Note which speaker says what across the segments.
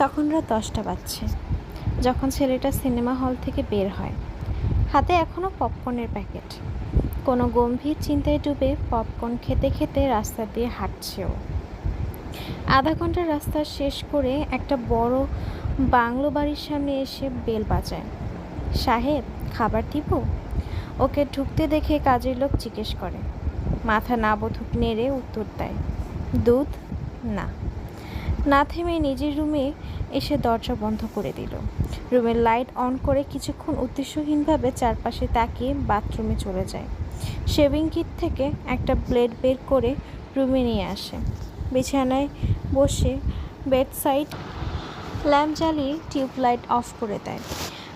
Speaker 1: তখন রাত দশটা বাজছে, যখন ছেলেটা সিনেমা হল থেকে বের হয়। হাতে এখনও পপকর্নের প্যাকেট। কোনো গম্ভীর চিন্তায় ডুবে পপকর্ন খেতে খেতে রাস্তা দিয়ে হাঁটছে ও আধা ঘণ্টার রাস্তা শেষ করে একটা বড় বাংলো বাড়ির সামনে এসে বেল বাজায়। সাহেব, খাবার দিব? ওকে ঢুকতে দেখে কাজের লোক জিজ্ঞেস করে। মাথা না বোধক নেড়ে উত্তর দেয়, দুধ? না। না থেমে নিজের রুমে এসে দরজা বন্ধ করে দিল। রুমের লাইট অন করে কিছুক্ষণ উদ্দেশ্যহীনভাবে চারপাশে তাকিয়ে বাথরুমে চলে যায়। শেভিং কিট থেকে একটা ব্লেড বের করে রুমে নিয়ে আসে। বিছানায় বসে বেড সাইড ল্যাম্প জ্বালিয়ে টিউবলাইট অফ করে দেয়।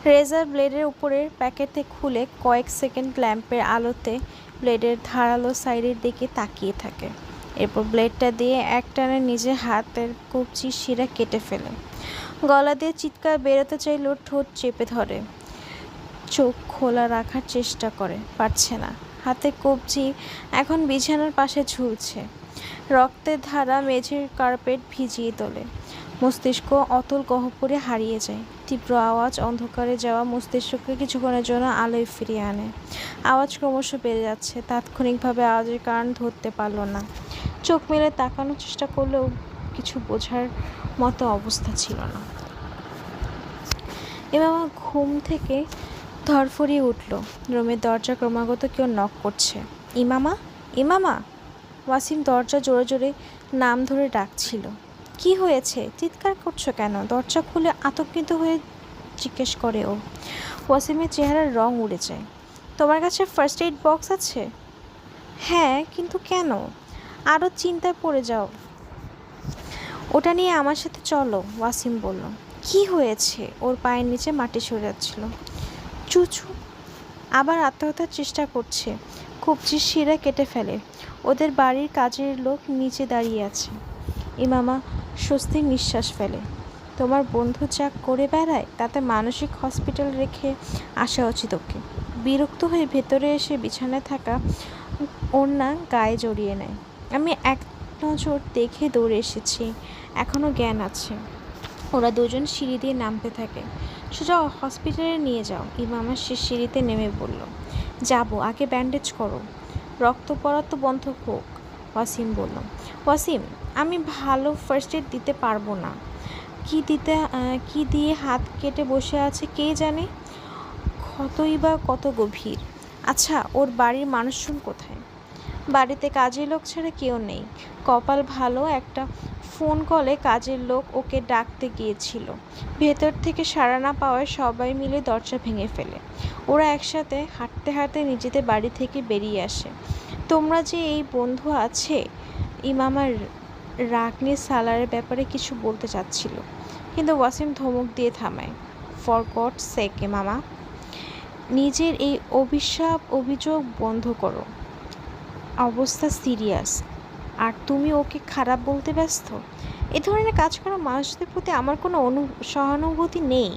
Speaker 1: রেজার ব্লেডের উপরের প্যাকেটে খুলে কয়েক সেকেন্ড ল্যাম্পের আলোতে ব্লেডের ধারালো সাইডের দিকে তাকিয়ে থাকে। এরপর ব্লেডটা দিয়ে এক টানে নিজের হাতের কবজি শিরা কেটে ফেলে। গলা দিয়ে চিৎকার বেরোতে চাইলেও ঠোঁট চেপে ধরে। চোখ খোলা রাখার চেষ্টা করে, পারছে না। হাতে কবজি এখন বিছানার পাশে ঝুলছে। রক্তের ধারা মেঝের কার্পেট ভিজিয়ে তোলে। মস্তিষ্ক অতল গহ্বরে হারিয়ে যায়। তীব্র আওয়াজ অন্ধকারে যাওয়া মস্তিষ্ককে কিছুক্ষণের জন্য আলোয় ফিরিয়ে আনে। আওয়াজ ক্রমশ বেড়ে যাচ্ছে। তাৎক্ষণিকভাবে আওয়াজের কারণ ধরতে পারল না। চোখ মেলে তাকানোর চেষ্টা করলেও কিছু বোঝার মতো অবস্থা ছিল না। এবার আমার ঘুম থেকে ধরফরিয়ে উঠল। রুমের দরজা ক্রমাগত কেউ নক করছে। ইমামা ইমামা ওয়াসিম দরজা জোরে জোরে নাম ধরে ডাকছিল। কি হয়েছে? চিৎকার করছ কেন? দরজা খুলে আতঙ্কিত হয়ে জিজ্ঞেস করে ও। ওয়াসিমের চেহারার রং উড়ে যায়। তোমার কাছে ফার্স্ট এইড বক্স আছে? হ্যাঁ কিন্তু কেন? আরও চিন্তায় পড়ে যাও। ওটা নিয়ে আমার সাথে চলো, ওয়াসিম বলল। কি হয়েছে? ওর পায়ের নিচে মাটি সরে যাচ্ছিল। চুচু আবার আত্মহত্যার চেষ্টা করছে। কবজির শিরা কেটে ফেলে। ওদের বাড়ির কাজের লোক নিচে দাঁড়িয়ে আছে। ইমামা স্বস্তির নিঃশ্বাস ফেলে। তোমার বন্ধু যা করে বেড়ায়, তাতে মানসিক হসপিটাল রেখে আসা উচিত ওকে। বিরক্ত হয়ে ভেতরে এসে বিছানায় থাকা ওড়না গায়ে জড়িয়ে নেয়। আমি এক নজর দেখে দৌড়ে এসেছি। এখনও জ্ঞান আছে। ওরা দুজন সিঁড়ি দিয়ে নামতে থাকে। সোজা হসপিটালে নিয়ে যাও। ইমামা সে সিঁড়িতে নেমে বলল, যাব, আগে ব্যান্ডেজ করো। রক্ত পড়া তো বন্ধ হোক। ওয়াসিম বলল, ওয়াসিম, আমি ভালো ফার্স্ট এড দিতে পারব না। কি দিতে কি দিয়ে হাত কেটে বসে আছে কে জানে? ক্ষতই বা কত গভীর। আচ্ছা ওর বাড়ির মানুষজন কোথায়? বাড়িতে কাজের লোক ছাড়া কেউ নেই। কপাল ভালো একটা ফোন কলে কাজের লোক ওকে ডাকতে গিয়েছিল। ভেতর থেকে সাড়া না পাওয়ায় সবাই মিলে দরজা ভেঙে ফেলে। ওরা একসাথে হাঁটতে হাঁটতে নিজেদের বাড়ি থেকে বেরিয়ে আসে। তোমরা যে এই বন্ধু আছে? ইমামার রাগ নিয়ে সালারের ব্যাপারে কিছু বলতে চাচ্ছিল। কিন্তু ওয়াসিম ধমক দিয়ে থামায়। ফর গড সেকে মামা নিজের এই অভিশাপ অভিযোগ বন্ধ করো। অবস্থা সিরিয়াস। আর তুমি ওকে খারাপ বলতে ব্যস্ত? এ ধরনের কাজ করা মানুষদের প্রতি আমার কোনো অনু, সহানুভূতি নেই।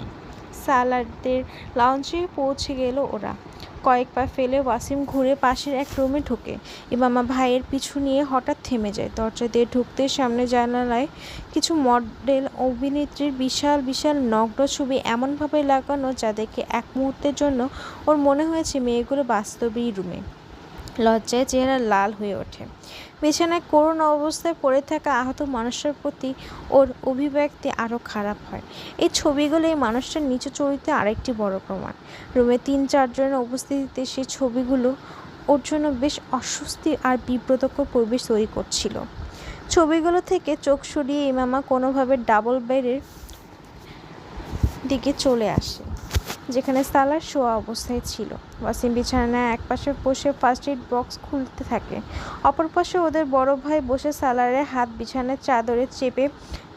Speaker 1: সালারদের লঞ্চে পৌঁছে গেল ওরা। কয়েক পা ফেলে ওয়াসিম ঘুরে পাশের এক রুমে ঢোকে। ইমামা ভাইয়ের পিছু নিয়ে হঠাৎ থেমে যায়। দরজা দিয়ে ঢুকতে সামনে জানালায় কিছু মডেল অভিনেত্রীর বিশাল বিশাল নগ্ন ছবি এমনভাবে লাগানো যা দেখে এক মুহূর্তের জন্য ওর মনে হয়েছে মেয়েগুলো বাস্তবেই রুমে। লজ্জায় চেহারা লাল হয়ে ওঠে। বিছানায় করুণ অবস্থায় পড়ে থাকা আহত মানুষের প্রতি ওর অভিব্যক্তি আরও খারাপ হয়। এই ছবিগুলো এই মানুষটার নিচু চরিত্রে আরেকটি বড় প্রমাণ। রুমে তিন চারজনের উপস্থিতিতে সেই ছবিগুলো ওর জন্য বেশ অস্বস্তি আর বিব্রতকর পরিবেশ তৈরি করছিল। ছবিগুলো থেকে চোখ সরিয়ে ইমামা কোনোভাবে ডাবল বেডের দিকে চলে আসে। যেখানে সালার শোয়া অবস্থায় ছিল। ওয়াসিম বিছানায় এক পাশে বসে ফার্স্ট এইড বক্স খুলতে থাকে। অপর পাশে ওদের বড় ভাই বসে সালারের হাত বিছানার চাদরে চেপে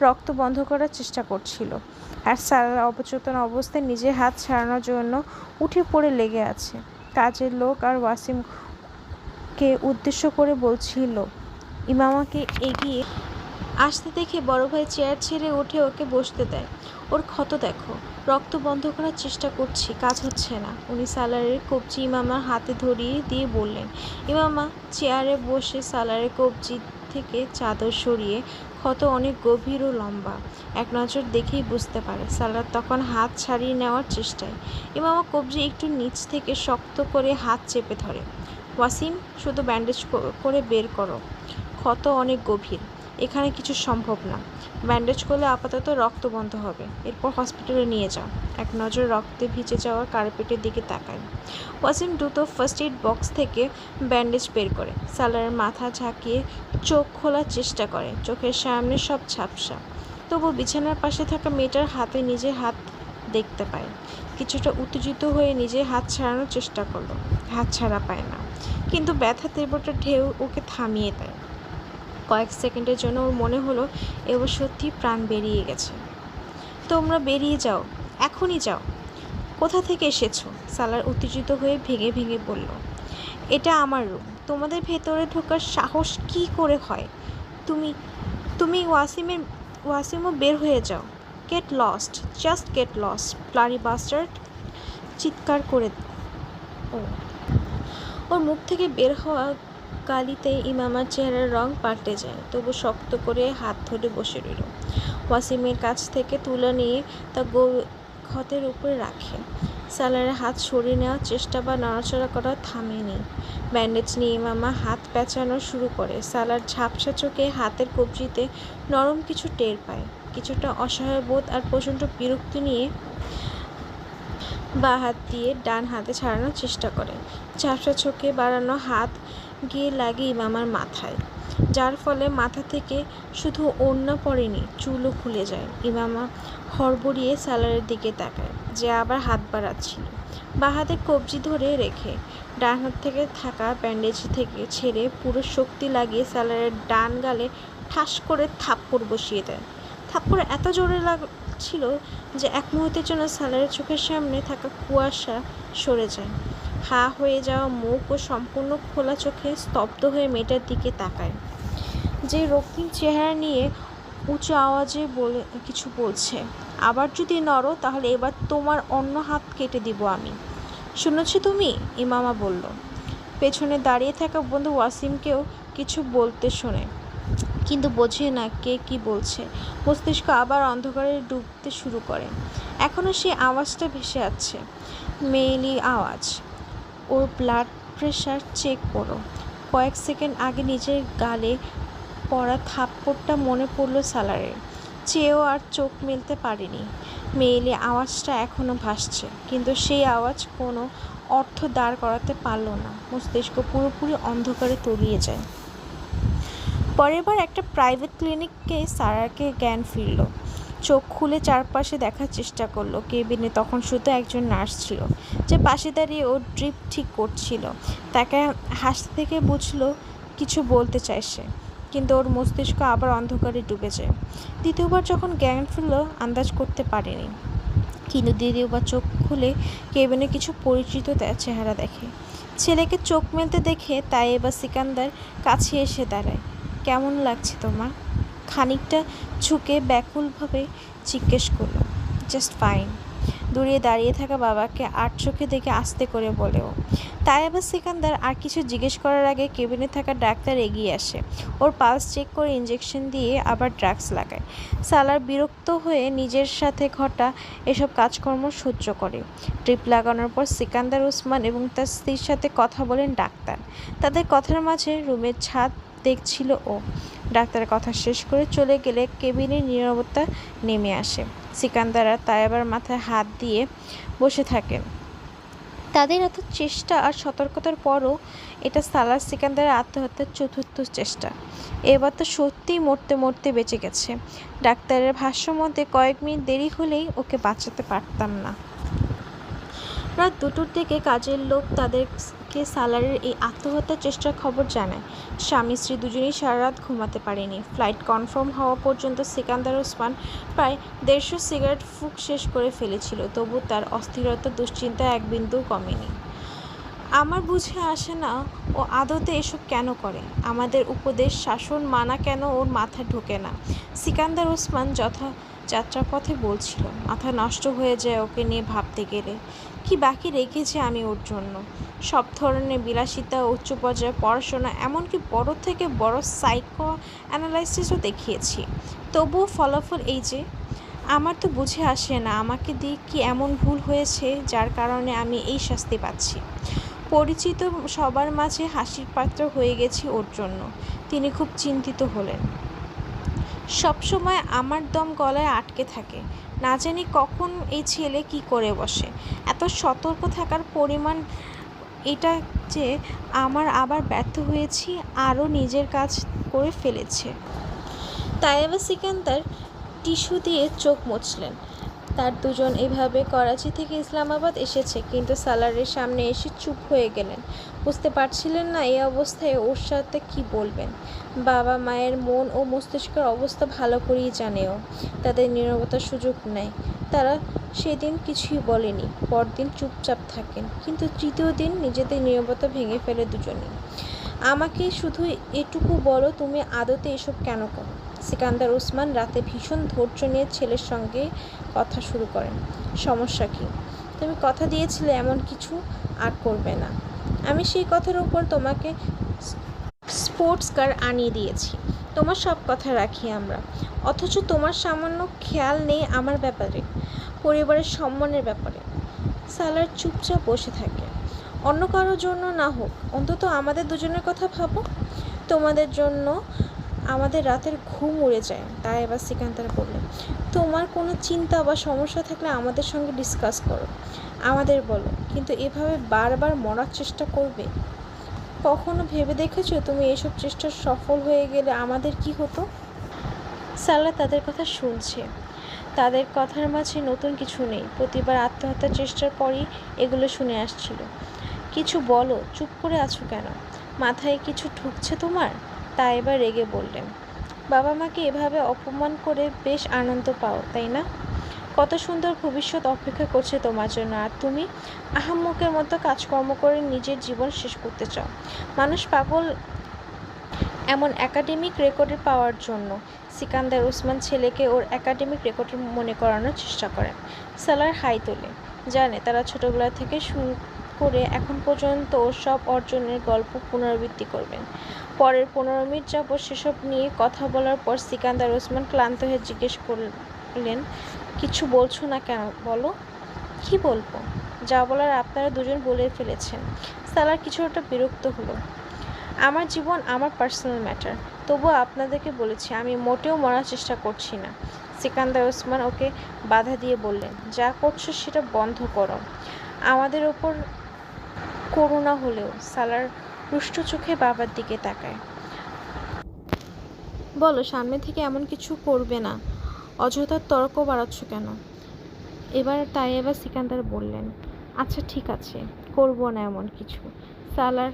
Speaker 1: রক্ত বন্ধ করার চেষ্টা করছিল। আর সালার অবচেতন অবস্থায় নিজের হাত ছাড়ানোর জন্য উঠে পড়ে লেগে আছে। কাজের লোক আর ওয়াসিমকে উদ্দেশ্য করে বলছিল, ইমামাকে এগিয়ে আসতে দেখে বড় ভাই চেয়ার ছেড়ে উঠে ওকে বসতে দেয়। ওর ক্ষত দেখো, রক্ত বন্ধ করার চেষ্টা করছি, কাজ হচ্ছে না। উনি সালারের কবজি ইমামার হাতে ধরিয়ে দিয়ে বললেন, ইমামা, চেয়ারে বসে সালারের কবজি থেকে চাদর সরিয়ে, ক্ষত অনেক গভীর ও লম্বা। এক নজর দেখেই বুঝতে পারে সালার তখন হাত ছাড়িয়ে নেওয়ার চেষ্টায়। ইমামা কবজি একটু নিচ থেকে শক্ত করে হাত চেপে ধরে, ওয়াসিম, শুধু ব্যান্ডেজ করে বের করো। ক্ষত অনেক গভীর। এখানে কিছু সম্ভব না। ব্যান্ডেজ করলে আপাতত রক্ত বন্ধ হবে। এরপর হসপিটালে নিয়ে যাও। এক নজর রক্তে ভিজে যাওয়া কার্পেটের দিকে তাকায়। ওয়াসিম দ্রুত ফার্স্ট এইড বক্স থেকে ব্যান্ডেজ বের করে। সালারের মাথা ঝাঁকিয়ে চোখ খোলার চেষ্টা করে। চোখের সামনে সব ঝাপসা। তবু বিছানার পাশে থাকা মেয়েটার হাতে নিজের হাত দেখতে পায়। কিছুটা উত্তেজিত হয়ে নিজের হাত ছাড়ানোর চেষ্টা করল। হাত ছাড়া পায় না। কিন্তু ব্যথা তীব্রটা ঢেউ ওকে থামিয়ে দেয়। কয়েক সেকেন্ডের জন্য ওর মনে হলো এবার সত্যি প্রাণ বেরিয়ে গেছে। তোমরা বেরিয়ে যাও, এখনই যাও। কোথা থেকে এসেছ? সালার উত্তেজিত হয়ে ভেঙে ভেঙে বলল। এটা আমার রুম। তোমাদের ভেতরে ঢোকার সাহস কি করে হয়? তুমি তুমি ওয়াসিমের, ওয়াসিমও বের হয়ে যাও। Get lost just get lost bloody bastard চিৎকার করে ও। ওর মুখ থেকে বের হওয়া গালিতে ইমামার চেহারার রং পাল্টে যায়, তবু শক্ত করে হাত ধরে বসে রইল। ওয়াসিমের কাছ থেকে তুলে নিয়ে তা গো ক্ষতের উপরে রাখে। সালারের হাত সরিয়ে নেওয়ার চেষ্টা বা নড়াচড়া করা থামেনি ব্যান্ডেজ নিয়ে ইমামা হাত প্যাঁচানো শুরু করে। সালার ঝাপসা চোখে হাতের কবজিতে নরম কিছু টের পায়। কিছুটা অসহায় বোধ আর প্রচণ্ড বিরক্তি নিয়ে বা হাত দিয়ে ডান হাতে ছাড়ানোর চেষ্টা করে। ঝাপসা চোখে বাড়ানো হাত গিয়ে লাগে ইমামার মাথায়। যার ফলে মাথা থেকে শুধু ওড়না পড়েনি, চুলও খুলে যায়। ইমামা হড়বড়িয়ে সালারের দিকে তাকায়, যে আবার হাত বাড়াচ্ছিল। বা হাতে কবজি ধরে রেখে ডান হাত থেকে থাকা ব্যান্ডেজ থেকে ছেড়ে পুরো শক্তি লাগিয়ে সালারের ডান গালে ঠাস করে থাপ্পড় বসিয়ে দেয়। থাপ্পড় এত জোরে লাগছিল যে এক মুহূর্তের জন্য স্যালারের চোখের সামনে থাকা কুয়াশা সরে যায়। হা হয়ে যাওয়া মুখ ও সম্পূর্ণ খোলা চোখে স্তব্ধ হয়ে মেয়েটার দিকে তাকায়। যে রক্তিম চেহারা নিয়ে উঁচু আওয়াজে বলে, কিছু বলছে। আবার যদি নড়ো, তাহলে এবার তোমার অন্য হাত কেটে দিব আমি। শুনেছি তুমি? ইমামা বলল। পেছনে দাঁড়িয়ে থাকা বন্ধু ওয়াসিমকেও কিছু বলতে শোনে। কিন্তু বোঝে না কে কি বলছে। মস্তিষ্ক আবার অন্ধকারে ডুবতে শুরু করে। এখনও সেই আওয়াজটা ভেসে আছে মেয়েলি আওয়াজ। ওর ব্লাড প্রেশার চেক করো। কয়েক সেকেন্ড আগে নিজের গালে পড়া থাপ্পড়টা মনে পড়ল সালারের। চেয়েও আর চোখ মেলতে পারেনি। মেয়েলে আওয়াজটা এখনও ভাসছে, কিন্তু সেই আওয়াজ কোনো অর্থ দাঁড় করাতে পারল না। মস্তিষ্ক পুরোপুরি অন্ধকারে তলিয়ে যায়। পরের বার একটা প্রাইভেট ক্লিনিককে সারাকে জ্ঞান ফিরল। চোখ খুলে চারপাশে দেখার চেষ্টা করল। কেবিনে তখন শুধু একজন নার্স ছিল, যে পাশে দাঁড়িয়ে ও ড্রিপ ঠিক করছিল। তাকে হাসতে থেকে বুঝলো, কিছু বলতে চায় সে, কিন্তু ওর মস্তিষ্ক আবার অন্ধকারে ডুবে যায়। দ্বিতীয়বার যখন জ্ঞান ফিরল, আন্দাজ করতে পারেনি। কিন্তু দ্বিতীয়বার চোখ খুলে কেবিনে কিছু পরিচিত চেহারা দেখে। ছেলেকে চোখ মেলতে দেখে তাই এবার সিকান্দার কাছে এসে দাঁড়ায়। কেমন লাগছে তোমার? খানিকটা ঝুঁকে ব্যাকুলভাবে জিজ্ঞেস করল জাস্ট ফাইন দূরে দাঁড়িয়ে থাকা বাবাকে আট চোখে দেখে আস্তে করে বলেও তাই আবার সিকান্দার, আর কিছু জিজ্ঞেস করার আগে কেবিনে থাকা ডাক্তার এগিয়ে আসে। ওর পালস চেক করে ইঞ্জেকশন দিয়ে আবার ড্রাগস লাগায়। সালার বিরক্ত হয়ে নিজের সাথে ঘটা এসব কাজকর্ম সহ্য করে। ট্রিপ লাগানোর পর সিকান্দার ওসমান এবং তার স্ত্রীর সাথে কথা বলেন ডাক্তার। তাদের কথার মাঝে রুমের ছাদ দেখছিল ও। ডাক্তারের কথা শেষ করে চলে গেলে কেবিনের নীরবতা নেমে আসে। সিকান্দারা তাই আবার মাথায় হাত দিয়ে বসে থাকেন তাদের এত চেষ্টা আর সতর্কতার পরও এটা সালার সিকান্দারের আত্মহত্যার চতুর্থ চেষ্টা। এবার তো সত্যিই মরতে মরতে বেঁচে গেছে। ডাক্তারের ভাষ্য মতে কয়েক মিনিট দেরি হলেই ওকে বাঁচাতে পারতাম না। রাত দুটোর দিকে কাজের লোক তাদেরকে সালারের এই আত্মহত্যার চেষ্টার খবর জানায়। স্বামী, স্ত্রী দুজনেই সারা রাত ঘুমাতে পারেনি। ফ্লাইট কনফার্ম হওয়া পর্যন্ত সিকান্দার ওসমান প্রায় দেড়শো সিগারেট ফুক শেষ করে ফেলেছিল, তবু তার অস্থিরতা, দুশ্চিন্তা এক বিন্দুও কমেনি। আমার বুঝে আসে না, ও আদতে এসব কেন করে? আমাদের উপদেশ শাসন মানা কেন ওর মাথা ঢোকে না? সিকান্দার ওসমান যথা যাত্রাপথে বলছিল, মাথা নষ্ট হয়ে যায় ওকে নিয়ে ভাবতে গেলে। কি বাকি রেখেছি আমি ওর জন্য? সব ধরনের বিলাসিতা উচ্চ পর্যায়ে পড়াশোনা, এমনকি বড় থেকে বড় সাইকো অ্যানালাইসিসও দেখিয়েছি। তবুও ফলাফল এই যে, আমার তো বুঝে আসে না আমাকে দিয়ে কি এমন ভুল হয়েছে যার কারণে আমি এই শাস্তি পাচ্ছি। পরিচিত সবার মাঝে হাসির পাত্র হয়ে গেছি ওর জন্য। তিনি খুব চিন্তিত হলেন। সবসময় আমার দম গলায় আটকে থাকে। না জানি কখন এই ছেলে কি করে বসে। এত সতর্ক থাকার পরিমাণ এটা যে আমার আবার ব্যর্থ হয়েছি, আরও নিজের কাজ করে ফেলেছে। তাইবা সিকান্দার টিস্যু দিয়ে চোখ মুছলেন। তার দুজন এভাবে করাচি থেকে ইসলামাবাদ এসেছে, কিন্তু সালারের সামনে এসে চুপ হয়ে গেলেন। বুঝতে পারছিলেন না এই অবস্থায় ওর সাথে কি বলবেন। বাবা মায়ের মন ও মস্তিষ্কের অবস্থা ভালো করেই জানেও, তাদের নীরবতার সুযোগ নেয় তারা সেদিন কিছুই বলেনি, পরদিন চুপচাপ থাকেন, কিন্তু তৃতীয় দিন নিজেদের নীরবতা ভেঙে ফেলে দুজনেই। আমাকে শুধু এটুকু বলো, তুমি আদতে এসব কেন করো? সিকান্দার ওসমান রাতে ভীষণ ধৈর্য নিয়ে ছেলের সঙ্গে কথা শুরু করেন। সমস্যা কি? তুমি কথা দিয়েছিলে এমন কিছু আর করবে না। আমি সেই কথার উপর তোমাকে স্পোর্টস কার আনিয়ে দিয়েছি। তোমার সব কথা রাখি আমরা। অথচ তোমার সামান্য খেয়াল নেই আমার ব্যাপারে, পরিবারের সম্মানের ব্যাপারে। সালার চুপচাপ বসে থাকে। অন্য কারোর জন্য না হোক, অন্তত আমাদের দুজনের কথা ভাবো। তোমাদের জন্য আমাদের রাতের ঘুম উড়ে যায়, তাই এবার সিকান্তার বললেন তোমার কোনো চিন্তা বা সমস্যা থাকলে আমাদের সঙ্গে ডিসকাস করো। আমাদের বলো, কিন্তু এভাবে বারবার মরার চেষ্টা করবে? কখনো ভেবে দেখেছ তুমি এসব চেষ্টা সফল হয়ে গেলে আমাদের কি হতো? সালা তাদের কথা শুনছে। তাদের কথার মাঝে নতুন কিছু নেই। প্রতিবার আত্মহত্যার চেষ্টার পরই এগুলো শুনে আসছিল। কিছু বলো, চুপ করে আছো কেন? মাথায় কিছু ঢুকছে তোমার? তা এবার রেগে বললেন, বাবা মাকে এভাবে অপমান করে বেশ আনন্দ পাও, তাই না? কত সুন্দর ভবিষ্যৎ অপেক্ষা করছে তোমার জন্য। আর তুমি আহাম্মকের মতো কাজকর্ম করে নিজের জীবন শেষ করতে চাও। মানুষ পাগল এমন একাডেমিক রেকর্ডে পাওয়ার জন্য। সিকান্দার ওসমান ছেলেকে ওর একাডেমিক রেকর্ড মনে করানোর চেষ্টা করেন সালার হাই তোলে। জানে তারা ছোটবেলা থেকে শুরু করে এখন পর্যন্ত ওর সব অর্জনের গল্প পুনরাবৃত্তি করবেন। পরের পনেরো মিনিট যাবৎ সেসব নিয়ে কথা বলার পর সিকান্দার ওসমান ক্লান্ত হয়ে জিজ্ঞেস করলেন কিছু বলছো না কেন? বলো। কি বলব? যা বলার আপনারা দুজন বলে ফেলেছেন। সালার কিছুটা বিরক্ত হলো। আমার জীবন আমার পার্সোনাল ম্যাটার তবুও আপনাদেরকে বলেছি, আমি মোটেও মরার চেষ্টা করছি না। সিকান্দার ওসমান ওকে বাধা দিয়ে বললেন, যা করছ সেটা বন্ধ করো। আমাদের ওপর করুণা হলেও সালার রুষ্ট চোখে বাবার দিকে তাকায়। বলো, সামনে থেকে এমন কিছু করবে না। অযথা তর্ক বাড়াচ্ছ কেন? এবার তাই এবার সিকান্দার বললেন আচ্ছা ঠিক আছে, করব না এমন কিছু। সালার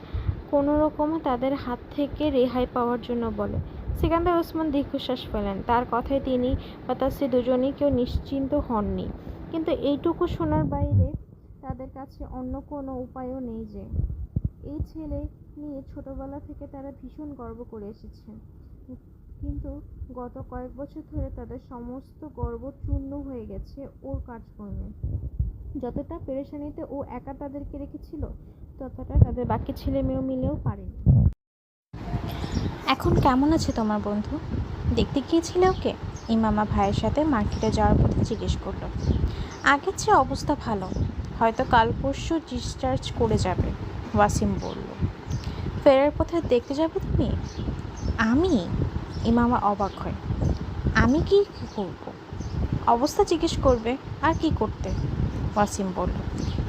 Speaker 1: কোনো রকম তাদের হাত থেকে রেহাই পাওয়ার জন্য বলে। সিকান্দার ওসমান দীর্ঘশ্বাস ফেলেন। তার কথায় তিনি বা তার সে দুজনেই কেউ নিশ্চিন্ত হননি। কিন্তু এইটুকু শোনার বাইরে তাদের কাছে অন্য কোনো উপায়ও নেই যে, এই ছেলে নিয়ে ছোটবেলা থেকে তারা ভীষণ গর্ব করে এসেছেন কিন্তু গত কয়েক বছর ধরে তাদের সমস্ত গর্ব চূর্ণ হয়ে গেছে ওর কাজকর্মে। যতটা পেরেশানিতে ও একা তাদেরকে রেখেছিল, ততটা তাদের বাকি ছেলে মেয়েও মিলেও পারেনি। এখন কেমন আছে তোমার বন্ধু? দেখতে গিয়েছিলে ওকে? ইমামা ভাইয়ের সাথে মার্কেটে যাওয়ার পথে জিজ্ঞেস করল। আগের চেয়ে অবস্থা ভালো। হয়তো কাল পরশু ডিসচার্জ করে যাবে, ওয়াসিম বলল। ফেরার পথে দেখতে যাবে তুমি? আমি? ইমামা অবাক হয়। আমি কি করব? অবস্থা জিজ্ঞেস করবে, আর কি করতে? ওয়াসিম বলল।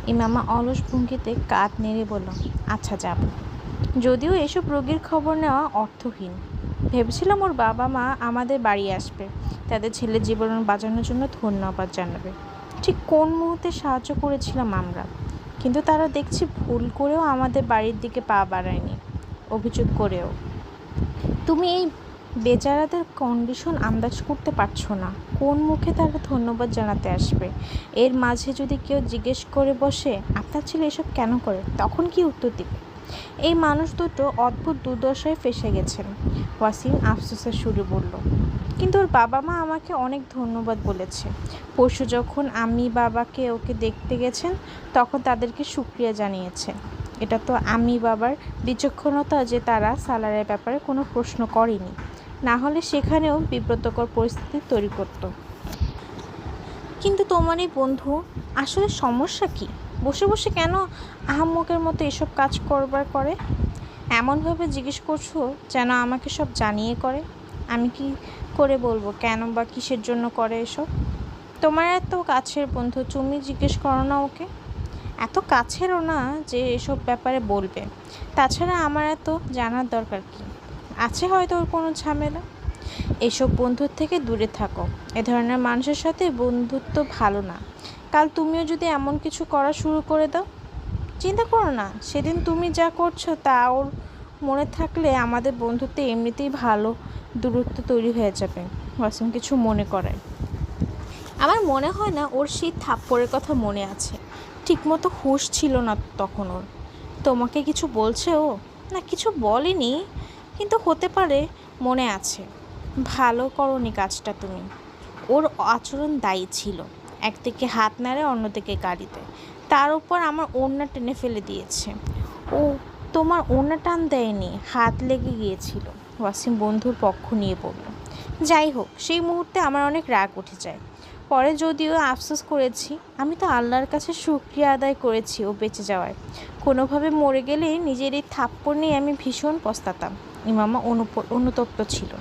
Speaker 1: ইমামা অলস ভঙ্গিতে কাঁধ নেড়ে বলল আচ্ছা যাব। যদিও এসব রোগীর খবর নেওয়া অর্থহীন। ভেবেছিলাম ওর বাবা মা আমাদের বাড়ি আসবে। তাদের ছেলের জীবন বাঁচানোর জন্য ধন্যবাদ জানাবে। ঠিক কোন মুহূর্তে সাহায্য করেছিলাম আমরা? কিন্তু তারা দেখছি ভুল করেও আমাদের বাড়ির দিকে পা বাড়ায়নি। অভিযোগ করেও। তুমি এই বেচারাদের কন্ডিশন আন্দাজ করতে পারছ না। কোন মুখে তারা ধন্যবাদ জানাতে আসবে? এর মাঝে যদি কেউ জিজ্ঞেস করে বসে, আপনার ছেলে এসব কেন করে? তখন কি উত্তর দিবে? এই মানুষ দুটো অদ্ভুত দুর্দশায় ফেসে গেছেন। ওয়াসিম আফসোসের সুরে বলল কিন্তু ওর বাবা মা আমাকে অনেক ধন্যবাদ বলেছে। পরশু যখন আমি বাবাকে ওকে দেখতে গেছেন, তখন তাদেরকে সুক্রিয়া জানিয়েছে। এটা তো আমি বাবার বিচক্ষণতা যে তারা সালারের ব্যাপারে কোনো প্রশ্ন করেনি। না হলে সেখানেও বিব্রতকর পরিস্থিতি তৈরি করতো। কিন্তু তোমার এই বন্ধু, আসলে সমস্যা কি? বসে বসে কেন আহাম্মকের মতো এসব কাজ করবার করে? এমনভাবে জিজ্ঞেস করছ যেন আমাকে সব জানিয়ে করে? আমি কি করে বলব কেন বা কিসের জন্য করে এসব? তোমার এত কাছের বন্ধু, তুমি জিজ্ঞেস করো না ওকে। এত কাছেরও না যে এসব ব্যাপারে বলবে। তাছাড়া আমার এত জানার দরকার কি? আছে হয়তো ওর কোনো ঝামেলা? এসব বন্ধুর থেকে দূরে থাকো। এ ধরনের মানুষের সাথে বন্ধুত্ব ভালো না। কাল তুমিও যদি এমন কিছু করা শুরু করে দাও। চিন্তা করো না, সেদিন তুমি যা করছ তা ওর মনে থাকলে আমাদের বন্ধুত্বে এমনিতেই ভালো দূরত্ব তৈরি হয়ে যাবে, ওয়াসিম কিছু মনে করে। আমার মনে হয় না ওর সেই থাপ্পড়ের কথা মনে আছে। ঠিকমতো হুঁশ ছিল না তখন ওর। তোমাকে কিছু বলছে ও? না, কিছু বলেনি? কিন্তু হতে পারে মনে আছে। ভালো করনি কাজটা তুমি। ওর আচরণ দায়ী ছিল। একদিকে হাত নাড়ে, অন্যদিকে গাড়িতে। তার উপর আমার ওড়না টেনে ফেলে দিয়েছে। ও, তোমার ওড়না টান দেয়নি, হাত লেগে গিয়েছিল। ওয়াসিম বন্ধুর পক্ষ নিয়ে বলল, যাই হোক, সেই মুহূর্তে আমার অনেক রাগ উঠে যায়। পরে যদিও আফসোস করেছি, আমি তো আল্লাহর কাছে শুক্রিয়া আদায় করেছি ও বেঁচে যাওয়ায়। কোনোভাবে মরে গেলে নিজের এই থাপ্পড় নিয়ে আমি ভীষণ পস্তাতাম। ইমামা অনুতপ্ত ছিল।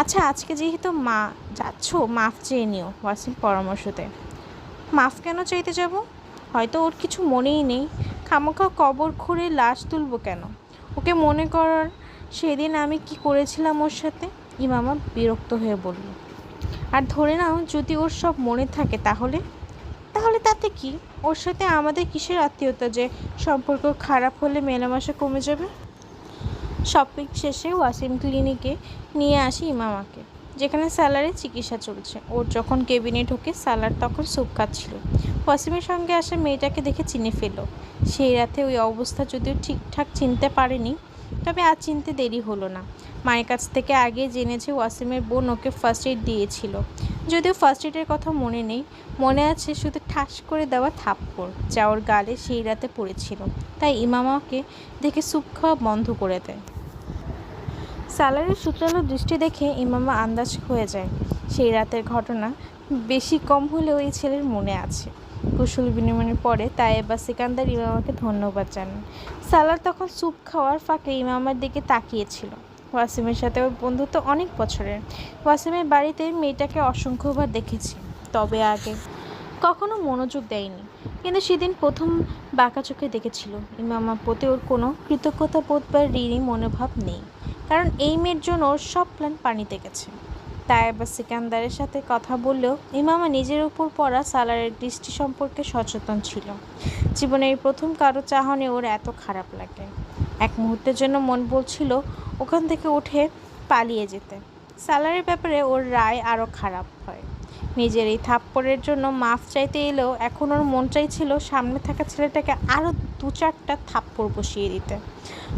Speaker 1: আচ্ছা আজকে যেহেতু মা যাচ্ছ, মাফ চেয়ে নিও ওয়াসিম পরামর্শ দেয় মাফ কেন চাইতে যাব? হয়তো ওর কিছু মনেই নেই। খামোখা কবর খুঁড়ে লাশ তুলবো কেন? ওকে মনে করার সেদিন আমি কি করেছিলাম ওর সাথে? ইমামা বিরক্ত হয়ে বলল। আর ধরে নাও, যদি ওর সব মনে থাকে তাহলে? তাহলে তাতে কি? ওর সাথে আমাদের কিসের আত্মীয়তা? যে সম্পর্ক খারাপ হলে মেলামেশা কমে যাবে? শপিং শেষে ওয়াসিম ক্লিনিকে নিয়ে আসি ইমামাকে, যেখানে স্যালারের চিকিৎসা চলছে। ওর যখন কেবিনে ঢোকে, স্যালার তখন স্যুপ খাচ্ছিল। ওয়াসিমের সঙ্গে আসা মেয়েটাকে দেখে চিনে ফেল সেই রাতে ওই অবস্থা যদিও ঠিকঠাক চিনতে পারেনি, তবে আর চিনতে দেরি হলো না। মায়ের কাছ থেকে আগে জেনেছে ওয়াসিমের বোন ওকে ফার্স্ট এইড দিয়েছিল। যদিও ফার্স্ট এইডের কথা মনে নেই, মনে আছে শুধু ঠাস করে দেওয়া থাপ্পড় যা ওর গালে সেই রাতে পড়েছিল। তাই ইমামাকে দেখে সুপ খাওয়া বন্ধ করে দেয়। সালারের সূত্রালো দৃষ্টি দেখে ইমামা আন্দাজ হয়ে যায়। সেই রাতের ঘটনা বেশি কম হলেও এই ছেলের মনে আছে। কুশল বিনিময়ের পরে এবার সিকান্দার ইমামাকে ধন্যবাদ জানান। সালার তখন স্যুপ খাওয়ার ফাঁকে ইমামার দিকে তাকিয়েছিল। ওয়াসিমের সাথে ওর বন্ধুত্ব অনেক বছরের। ওয়াসিমের বাড়িতে মেয়েটাকে অসংখ্যবার দেখেছি, তবে আগে কখনো মনোযোগ দেয়নি। কিন্তু সেদিন প্রথম বাঁকা চোখে দেখেছিল। ইমামার প্রতি ওর কোনো কৃতজ্ঞতা বোধ বা ঋণী মনোভাব নেই, কারণ এই মেয়ের জন্য ওর সব প্ল্যান পানিতে গেছে তাই আবার সিকান্দারের সাথে কথা বললেও ইমামা নিজের উপর পড়া সালারের দৃষ্টি সম্পর্কে সচেতন ছিল। জীবনের প্রথম কারও চাহনে ওর এত খারাপ লাগে। এক মুহূর্তের জন্য মন বলছিল ওখান থেকে উঠে পালিয়ে যেতে। স্যালারির ব্যাপারে ওর রায় আরও খারাপ হয়। নিজের এই থাপ্পড়ের জন্য মাফ চাইতে এলেও এখন ওর মন চাইছিল সামনে থাকা ছেলেটাকে আরও দু চারটা থাপ্পড় বসিয়ে দিতে।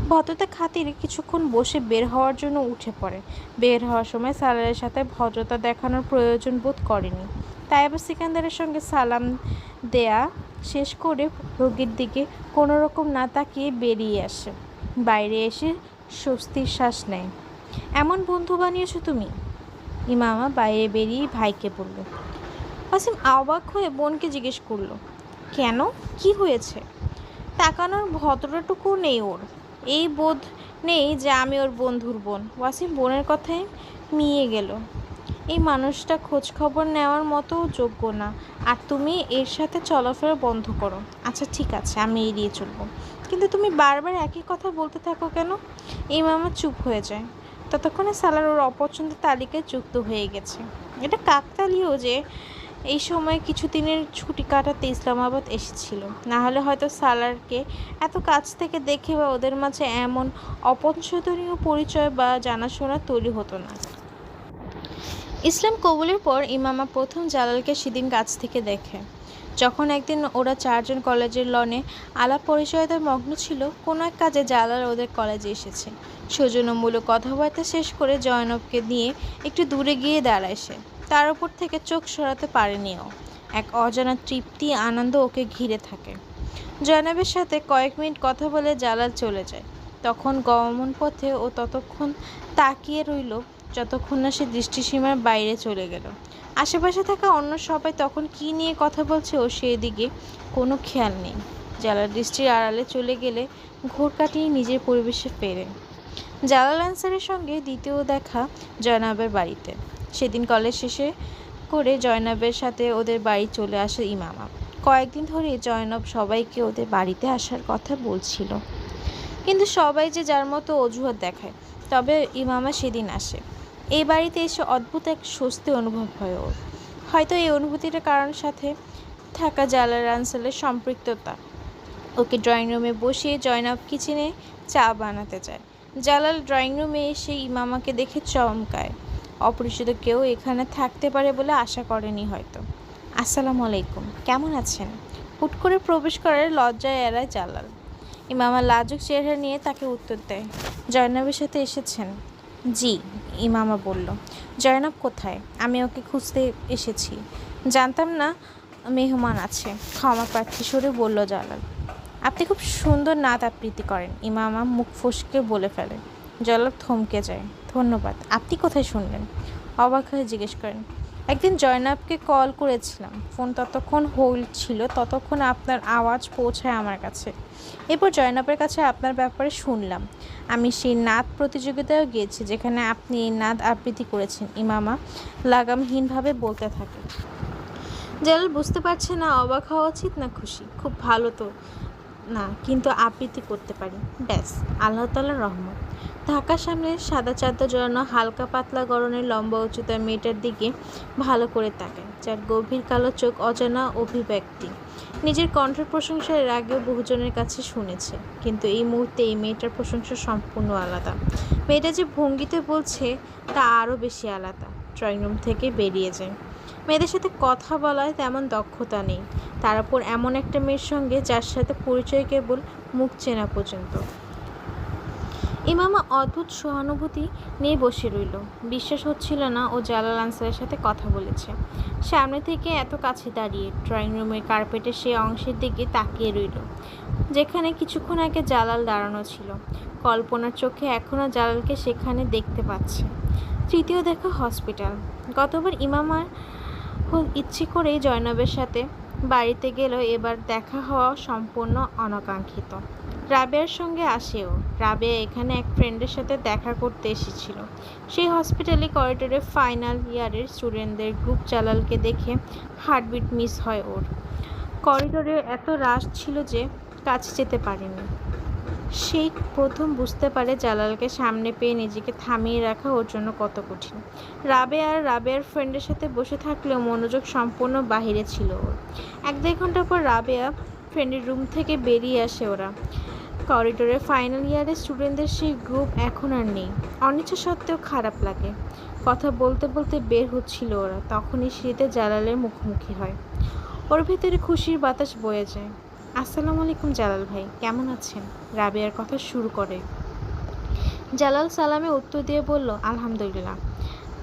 Speaker 1: ভদ্রতা খাতিরে কিছুক্ষণ বসে বের হওয়ার জন্য উঠে পড়ে। বের হওয়ার সময় সালারের সাথে ভদ্রতা দেখানোর প্রয়োজন বোধ করেনি। তাই আবার সিকান্দারের সঙ্গে সালাম দেয়া শেষ করে রোগীর দিকে কোনো রকম না তাকিয়ে বেরিয়ে আসে। বাইরে এসে স্বস্তির শ্বাস নেয়। এমন বন্ধু বানিয়েছো তুমি? ইমামা বাইরে বেরিয়ে ভাইকে বলল। ওয়াসিম অবাক হয়ে বোনকে জিজ্ঞেস করল, কেন? কি হয়েছে? তাকানোর ভদ্রটুকু নেই ওর। এই বোধ নেই যে আমি ওর বন্ধুর বোন। ওয়াসিম বোনের কথায় মিয়ে গেল। এই মানুষটা খোঁজ খবর নেওয়ার মতো যোগ্য না। আর তুমি এর সাথে চলাফেরা বন্ধ করো। আচ্ছা ঠিক আছে, আমি এড়িয়ে চলবো। কিন্তু তুমি বারবার একই কথা বলতে থাকো কেন? এই মামা চুপ হয়ে যায়। ততক্ষণে সালার ওর অপছন্দের তালিকায় যুক্ত হয়ে গেছে। এটা কাকতালীয় যে এই সময় কিছুদিনের ছুটি কাটাতে ইসলামাবাদ এসেছিল। না হলে হয়তো সালারকে এত কাছ থেকে দেখে বা ওদের মাঝে এমন অপছন্দনীয় পরিচয় বা জানাশোনা তৈরি হতো না। ইসলাম কবুলের পর ইমামা প্রথম জালালকে সেদিন কাছ থেকে দেখে। যখন একদিন ওরা চারজন কলেজের লনে আলাপ পরিচয়তার মগ্ন ছিল, কোনো এক কাজে জালাল ওদের কলেজে এসেছে। সৌজন্যমূলক কথাবার্তা শেষ করে জয়নবকে নিয়ে একটু দূরে গিয়ে দাঁড়ায় সে। তার উপর থেকে চোখ সরাতে পারেনিও এক অজানা তৃপ্তি, আনন্দ ওকে ঘিরে থাকে। জয়নবের সাথে কয়েক মিনিট কথা বলে জালাল চলে যায়। তখন গমন পথে ও ততক্ষণ তাকিয়ে রইল যতক্ষণ না সে দৃষ্টিসীমার বাইরে চলে গেল। আশেপাশে থাকা অন্য সবাই তখন কী নিয়ে কথা বলছে ও সেদিকে কোনো খেয়াল নেই। জালাল দৃষ্টির আড়ালে চলে গেলে ঘোর কাটিয়ে নিজের পরিবেশে ফেরে। জালাল আনসারের সঙ্গে দ্বিতীয় দেখা জয়নাবের বাড়িতে। সেদিন কলেজ শেষে করে জয়নাবের সাথে ওদের বাড়ি চলে আসে ইমামা। কয়েকদিন ধরে জয়নব সবাইকে ওদের বাড়িতে আসার কথা বলছিল। কিন্তু সবাই যে যার মতো অজুহাত দেখায়, তবে ইমামা সেদিন আসে। এই বাড়িতে এসে অদ্ভুত এক স্বস্তি অনুভব হয় ওর। হয়তো এই অনুভূতিটার কারণ সাথে থাকা জালাল আনসালের সম্পৃক্ততা। ওকে ড্রয়িং রুমে বসিয়ে জয়নাব কিচেনে চা বানাতে চায় জালাল ড্রয়িং রুমে এসে ইমামাকে দেখে চমকায়। অপরিচিত কেউ এখানে থাকতে পারে বলে আশা করেনি হয়তো। আসসালামু আলাইকুম, কেমন আছেন? হুট করে প্রবেশ করার লজ্জায় এড়ায় জালাল। ইমামা লাজুক চেহারা নিয়ে তাকে উত্তর দেয়, জয়নাবের সাথে এসেছেন? জি ইমামা বলল, জয়নব কোথায়? আমি ওকে খুঁজতে এসেছি। জানতাম না মেহমান আছে। ক্ষমা প্রার্থী সরে বলল জালাল আপনি খুব সুন্দর নাত আবৃত্তি করেন। ইমামা মুখ ফসকে বলে ফেলেন। জলাল থমকে যায়, ধন্যবাদ, আপনি কোথায় শুনলেন? অবাক হয়ে জিজ্ঞেস করেন একদিন জয়নাবকে কল করেছিলাম। ফোন ততক্ষণ হোল্ড ছিল, ততক্ষণ আপনার আওয়াজ পৌঁছায় আমার কাছে। এরপর জয়নাবের কাছে আপনার ব্যাপারে শুনলাম। আমি সেই নাদ প্রতিযোগিতায়ও গিয়েছি, যেখানে আপনি এই নাদ আবৃত্তি করেছেন। ইমামা লাগামহীনভাবে বলতে থাকে জালাল বুঝতে পারছে না অবাক হওয়া উচিত না খুশি? খুব ভালো তো। না, কিন্তু আবৃত্তি করতে পারি। ব্যাস, আল্লাহ তালার রহমত। ঢাকার সামনে সাদা চাদর জড়ানো হালকা পাতলা গরনের লম্বা উচ্চতার মেয়েটার দিকে ভালো করে তাকায়, যার গভীর কালো চোখ অজানা অভিব্যক্তি। নিজের কণ্ঠের প্রশংসা এর আগেও বহুজনের কাছে শুনেছে, কিন্তু এই মুহূর্তে এই মেয়েটার প্রশংসা সম্পূর্ণ আলাদা। মেয়েটা যে ভঙ্গিতে বলছে, তা আরও বেশি আলাদা। ড্রয়িং রুম থেকে বেরিয়ে যায়। মেয়েদের সাথে কথা বলায় তেমন দক্ষতা নেই। তার উপর এমন একটা মেয়ের সঙ্গে যার সাথে পরিচয় কেবল মুখ চেনা পর্যন্ত। ইমামা অদ্ভুত সহানুভূতি নিয়ে বসে রইল। বিশ্বাস হচ্ছিল না ও জালাল আনসারের সাথে কথা বলেছে। সামনে থেকে এত কাছে দাঁড়িয়ে ড্রয়িং রুমের কার্পেটের সেই অংশের দিকে তাকিয়ে রইল, যেখানে কিছুক্ষণ আগে জালাল দাঁড়ানো ছিল। কল্পনার চোখে এখনও জালালকে সেখানে দেখতে পাচ্ছে। তৃতীয় দেখা হসপিটাল। গতবার ইমামার ইচ্ছে করেই জয়নবের সাথে বাড়িতে গেলেও এবার দেখা হওয়া সম্পূর্ণ অনাকাঙ্ক্ষিত। রাবেয়ার সঙ্গে আসেও। রাবেয়া এখানে এক ফ্রেন্ডের সাথে দেখা করতে এসেছিল। সেই হসপিটালে করিডোরে ফাইনাল ইয়ারের স্টুডেন্টদের গ্রুপ জালালকে দেখে হার্টবিট মিস হয় ওর। করিডোরে এত রাশ ছিল যে কাছে যেতে পারেনি। সেই প্রথম বুঝতে পারে জালালকে সামনে পেয়ে নিজেকে থামিয়ে রাখা ওর জন্য কত কঠিন। রাবে আর রাবেয়ার ফ্রেন্ডের সাথে বসে থাকলেও মনোযোগ সম্পূর্ণ বাহিরে ছিল ওর। এক দেড় ঘণ্টা পর রাবেয়া ফ্রেন্ডের রুম থেকে বেরিয়ে আসে ওরা। করিডোরে ফাইনাল ইয়ারের স্টুডেন্টদের সেই গ্রুপ এখন আর নেই। অনিচ্ছা সত্ত্বেও খারাপ লাগে। কথা বলতে বলতে বের হচ্ছিল ওরা। তখনই শীতে জালালের মুখোমুখি হয়। ওর ভেতরে খুশির বাতাস বয়ে যায়। আসসালামু আলাইকুম জালাল ভাই, কেমন আছেন? রাবেয়ার কথা শুরু করে। জালাল সালামে উত্তর দিয়ে বলল, আলহামদুলিল্লাহ।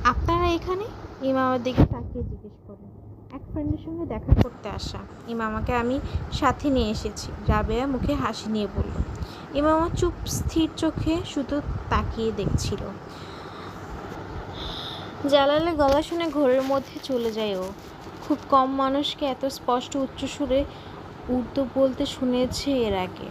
Speaker 1: আপনারা এখানে? ইমামার দিকে তাকিয়ে জিজ্ঞেস করলেন। এক ফ্রেন্ডের সঙ্গে দেখা করতে আসা। ইমামাকে আমি সাথে নিয়ে এসেছি। রাবেয়া মুখে হাসি নিয়ে বলল ইমামা চুপ স্থির চোখে শুধু তাকিয়ে দেখছিল। জালালের গলা শুনে ঘোরের মধ্যে চলে যায় ও। খুব কম মানুষকে এত স্পষ্ট উচ্চস্বরে উর্দু বলতে শুনেছে এর আগে।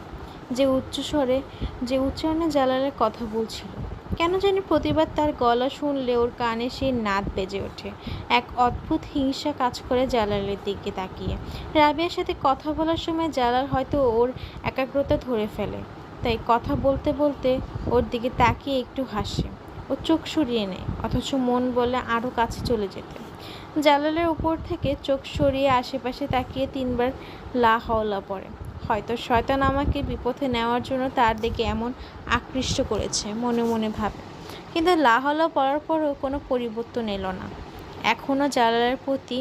Speaker 1: যে উচ্চস্বরে, যে উচ্চারণে জালালের কথা বলছিল। কেন জানি প্রতিবার তার গলা শুনলে ওর কানে সেই নাদ বেজে ওঠে। এক অদ্ভুত হিংসা কাজ করে জালালের দিকে তাকিয়ে। রাবিয়ার সাথে কথা বলার সময় জালাল হয়তো ওর একাগ্রতা ধরে ফেলে। তাই কথা বলতে বলতে ওর দিকে তাকিয়ে একটু হাসে। ও চোখ সরিয়ে নেয়, অথচ মন বলে আরও কাছে চলে যেতে। জালালের উপর থেকে চোখ সরিয়ে আশেপাশে তাকিয়ে তিনবার লা হাওলা পড়ে। হয়তো শয়তান আমাকে বিপথে নেওয়ার জন্য তার দিকে এমন আকৃষ্ট করেছে, মনে মনে ভাবে। কিন্তু লা হাওলা পড়ার পরও কোনো পরিবর্তন এলো না। এখনও জালালের প্রতি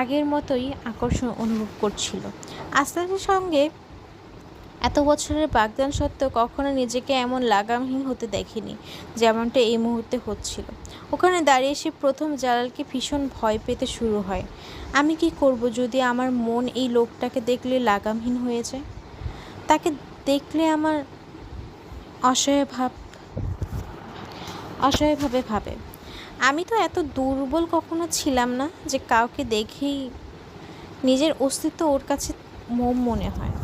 Speaker 1: আগের মতোই আকর্ষণ অনুভব করছিল। আস্তে সঙ্গে এত বছরের বাগদান সত্ত্বেও কখনো নিজেকে এমন লাগামহীন হতে দেখিনি, যেমনটা এই মুহূর্তে হচ্ছিল। ওখানে দাঁড়িয়ে সে প্রথম জালালকে ভীষণ ভয় পেতে শুরু হয়। আমি কি করব যদি আমার মন এই লোকটাকে দেখলে লাগামহীন হয়ে যায়? তাকে দেখলে আমার অসহায় ভাব অসহায়ভাবে ভাবে। আমি তো এত দুর্বল কখনো ছিলাম না যে কাউকে দেখেই নিজের অস্তিত্ব ওর কাছে মোম মনে হয়।